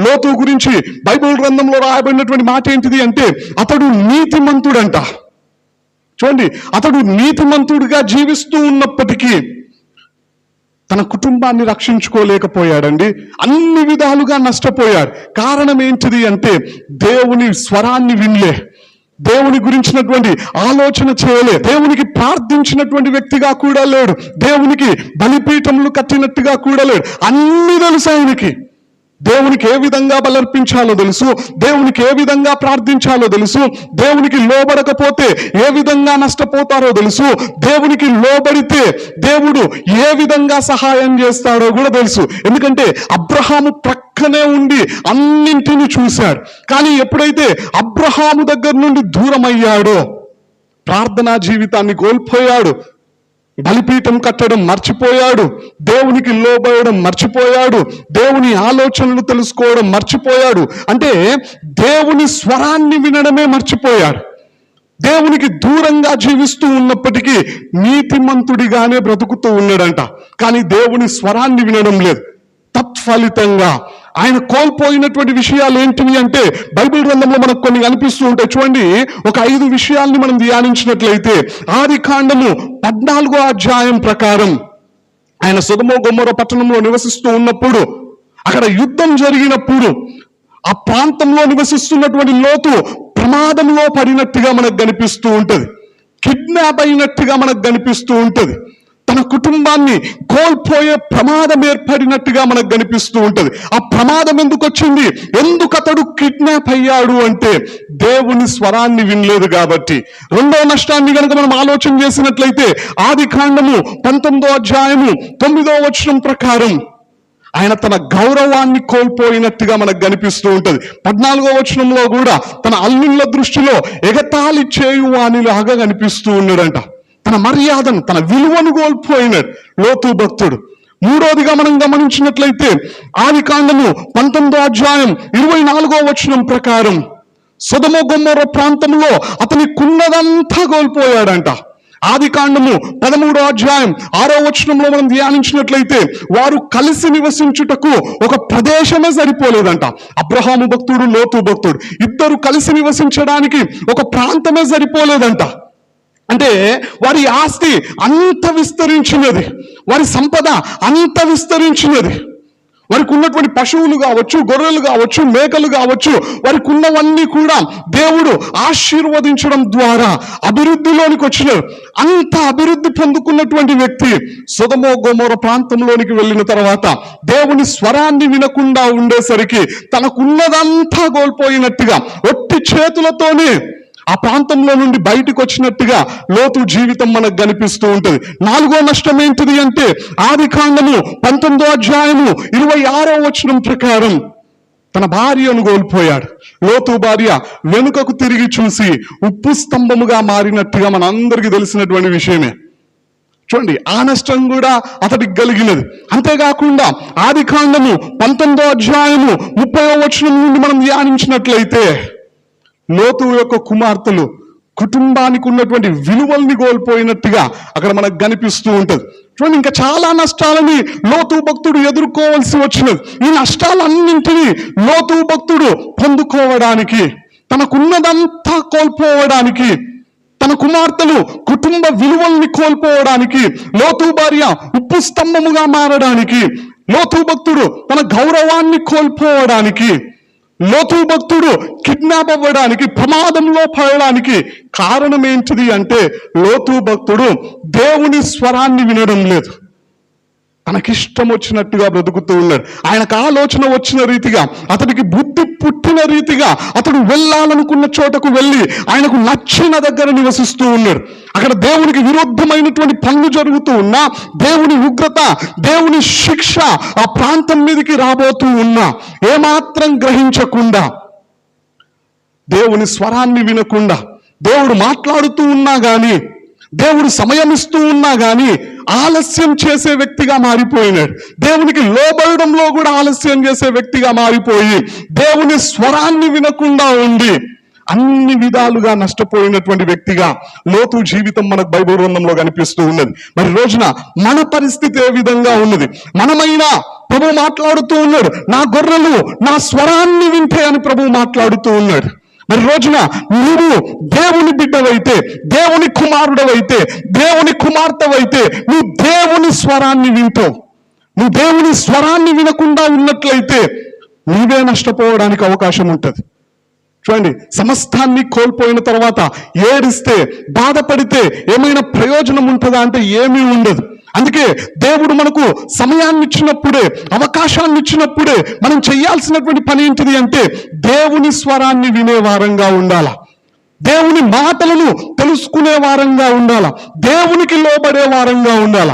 లోతు గురించి బైబిల్ గ్రంథంలో రాయబడినటువంటి మాట ఏంటిది అంటే అతడు నీతిమంతుడంట. చూడండి అతడు నీతిమంతుడిగా జీవిస్తూ ఉన్నప్పటికీ తన కుటుంబాన్ని రక్షించుకోలేకపోయాడండి. అన్ని విధాలుగా నష్టపోయాడు. కారణం ఏంటిది అంటే దేవుని స్వరాన్ని వినలే. దేవుని గురించినటువంటి ఆలోచన చేయలే. దేవునికి ప్రార్థించినటువంటి వ్యక్తిగా కూడా లేడు. దేవునికి బలిపీఠములు కట్టినట్టుగా కూడా లేడు. అన్ని తెలుసు ఆయనకి. దేవునికి ఏ విధంగా బలర్పించాలో తెలుసు? దేవునికి ఏ విధంగా ప్రార్థించాలో తెలుసు? దేవునికి లోబడకపోతే ఏ విధంగా నష్టపోతారో తెలుసు? దేవునికి లోబడితే దేవుడు ఏ విధంగా సహాయం చేస్తాడో కూడా తెలుసు. ఎందుకంటే అబ్రహాము ప్రక్కనే ఉండి అన్నింటిని చూశాడు. కానీ ఎప్పుడైతే అబ్రహాము దగ్గర నుండి దూరం అయ్యాడో ప్రార్థనా జీవితాన్ని కోల్పోయాడు బలిపీఠం కట్టడం మర్చిపోయాడు. దేవునికి లోబడడం మర్చిపోయాడు. దేవుని ఆలోచనలు తెలుసుకోవడం మర్చిపోయాడు. అంటే దేవుని స్వరాన్ని వినడమే మర్చిపోయాడు. దేవునికి దూరంగా జీవిస్తూ ఉన్నప్పటికీ నీతిమంతుడిగానే బ్రతుకుతూ ఉన్నాడంట. కానీ దేవుని స్వరాన్ని వినడం లేదు. తత్ఫలితంగా ఆయన కోల్పోయినటువంటి విషయాలు ఏంటివి అంటే బైబిల్ గ్రంథంలో మనకు కొన్ని కనిపిస్తూ ఉంటాయి. చూడండి ఒక ఐదు విషయాల్ని మనం ధ్యానించినట్లయితే ఆది కాండము పద్నాలుగో అధ్యాయం ప్రకారం ఆయన సుగమో గొమ్మర పట్టణంలో నివసిస్తూ ఉన్నప్పుడు అక్కడ యుద్ధం జరిగినప్పుడు ఆ ప్రాంతంలో నివసిస్తున్నటువంటి లోతు ప్రమాదంలో పడినట్టుగా మనకు కనిపిస్తూ ఉంటుంది. కిడ్నాప్ అయినట్టుగా మనకు కనిపిస్తూ ఉంటుంది. తన కుటుంబాన్ని కోల్పోయే ప్రమాదం ఏర్పడినట్టుగా మనకు కనిపిస్తూ ఉంటది. ఆ ప్రమాదం ఎందుకు వచ్చింది? ఎందుకు అతడు కిడ్నాప్ అయ్యాడు అంటే దేవుని స్వరాన్ని వినలేదు కాబట్టి. రెండవ నష్టాన్ని కనుక మనం ఆలోచన చేసినట్లయితే ఆది కాండము పంతొమ్మిదో అధ్యాయము తొమ్మిదో వచనం ప్రకారం ఆయన తన గౌరవాన్ని కోల్పోయినట్టుగా మనకు కనిపిస్తూ ఉంటది. పద్నాలుగో వచనంలో కూడా తన అల్లుళ్ళ దృష్టిలో ఎగతాళి చేయువానిలాగా కనిపిస్తూ ఉన్నాడంట. తన మర్యాదను తన విలువను కోల్పోయినాడు లోతు భక్తుడు. మూడోదిగా మనం గమనించినట్లయితే ఆది కాండము పంతొమ్మిదో అధ్యాయం ఇరవై నాలుగో వచనం ప్రకారం సుధమ గుమ్మర ప్రాంతంలో అతని కున్నదంతా కోల్పోయాడంట. ఆది కాండము పదమూడో అధ్యాయం ఆరో వచనంలో మనం ధ్యానించినట్లయితే వారు కలిసి నివసించుటకు ఒక ప్రదేశమే సరిపోలేదంట. అబ్రహాము భక్తుడు లోతు భక్తుడు ఇద్దరు కలిసి నివసించడానికి ఒక ప్రాంతమే సరిపోలేదంట. అంటే వారి ఆస్తి అంత విస్తరించినది వారి సంపద అంత విస్తరించినది. వారికి ఉన్నటువంటి పశువులు కావచ్చు గొర్రెలు కావచ్చు మేకలు కావచ్చు వారికి ఉన్నవన్నీ కూడా దేవుడు ఆశీర్వదించడం ద్వారా అభివృద్ధిలోనికి వచ్చినారు. అంత అభివృద్ధి పొందుకున్నటువంటి వ్యక్తి సుధమో గోమోర ప్రాంతంలోనికి వెళ్ళిన తర్వాత దేవుని స్వరాన్ని వినకుండా ఉండేసరికి తనకున్నదంతా కోల్పోయినట్టుగా ఒట్టి చేతులతోనే ఆ ప్రాంతంలో నుండి బయటకు వచ్చినట్టుగా లోతు జీవితం మనకు కనిపిస్తూ ఉంటుంది. నాలుగో నష్టం ఏంటిది అంటే ఆది కాండము పంతొమ్మిదో అధ్యాయము ఇరవై ఆరో వచనం ప్రకారం తన భార్యను కోల్పోయాడు. లోతు భార్య వెనుకకు తిరిగి చూసి ఉప్పు స్తంభముగా మారినట్టుగా మనందరికీ తెలిసినటువంటి విషయమే. చూడండి ఆ నష్టం కూడా అతడికి కలిగినది. అంతేకాకుండా ఆది కాండము పంతొమ్మిదో అధ్యాయము ముప్పై వచనం నుండి మనం ధ్యానించినట్లయితే లోతు యొక్క కుమార్తెలు కుటుంబానికి ఉన్నటువంటి విలువల్ని కోల్పోయినట్టుగా అక్కడ మనకు కనిపిస్తూ ఉంటుంది. చూడండి ఇంకా చాలా నష్టాలని లోతు భక్తుడు ఎదుర్కోవాల్సి వచ్చినది. ఈ నష్టాలన్నింటినీ లోతు భక్తుడు పొందుకోవడానికి తనకున్నదంతా కోల్పోవడానికి తన కుమార్తెలు కుటుంబ విలువల్ని కోల్పోవడానికి లోతు భార్య ఉప్పు స్తంభముగా మారడానికి లోతు భక్తుడు తన గౌరవాన్ని కోల్పోవడానికి లోతు భక్తుడు కిడ్నాప్ అవ్వడానికి ప్రమాదంలో పడడానికి కారణం ఏంటిది అంటే లోతు భక్తుడు దేవుని స్వరాన్ని వినడం లేదు. తనకిష్టం వచ్చినట్టుగా బ్రతుకుతూ ఉన్నాడు. ఆయనకు ఆలోచన వచ్చిన రీతిగా అతడికి బుద్ధి పుట్టిన రీతిగా అతడు వెళ్ళాలనుకున్న చోటకు వెళ్ళి ఆయనకు నచ్చిన దగ్గర నివసిస్తూ ఉన్నాడు. అక్కడ దేవునికి విరుద్ధమైనటువంటి పనులు జరుగుతూ ఉన్నా దేవుని ఉగ్రత దేవుని శిక్ష ఆ ప్రాంతం మీదకి రాబోతూ ఉన్నా ఏమాత్రం గ్రహించకుండా దేవుని స్వరాన్ని వినకుండా దేవుడు మాట్లాడుతూ ఉన్నా కానీ దేవుడు సమయం ఇస్తూ ఉన్నా కానీ ఆలస్యం చేసే వ్యక్తిగా మారిపోయినాడు. దేవునికి లోబడడంలో కూడా ఆలస్యం చేసే వ్యక్తిగా మారిపోయి దేవుని స్వరాన్ని వినకుండా ఉండి అన్ని విధాలుగా నష్టపోయినటువంటి వ్యక్తిగా లోతు జీవితం మనకు బైబిల్ గ్రంథంలో కనిపిస్తూ ఉన్నది. మరి రోజున మన పరిస్థితి ఏ విధంగా ఉన్నది? మనమైనా ప్రభు మాట్లాడుతూ ఉన్నాడు నా గొర్రెలు నా స్వరాన్ని వింటే అని ప్రభు మాట్లాడుతూ ఉన్నాడు. మరి రోజున నువ్వు దేవుని బిడ్డవైతే దేవుని కుమారుడవైతే దేవుని కుమార్తెవైతే నువ్వు దేవుని స్వరాన్ని వింటావు. నువ్వు దేవుని స్వరాన్ని వినకుండా ఉన్నట్లయితే నీవే నష్టపోవడానికి అవకాశం ఉంటుంది. చూడండి సమస్తాన్ని కోల్పోయిన తర్వాత ఏడిస్తే బాధపడితే ఏమైనా ప్రయోజనం ఉంటుందా అంటే ఏమీ ఉండదు. అందుకే దేవుడు మనకు సమయాన్ని ఇచ్చినప్పుడే అవకాశాన్ని ఇచ్చినప్పుడే మనం చేయాల్సినటువంటి పని ఏంటిది అంటే దేవుని స్వరాన్ని వినే వారంగా ఉండాల. దేవుని మాటలను తెలుసుకునే వారంగా ఉండాల. దేవునికి లోబడే వారంగా ఉండాల.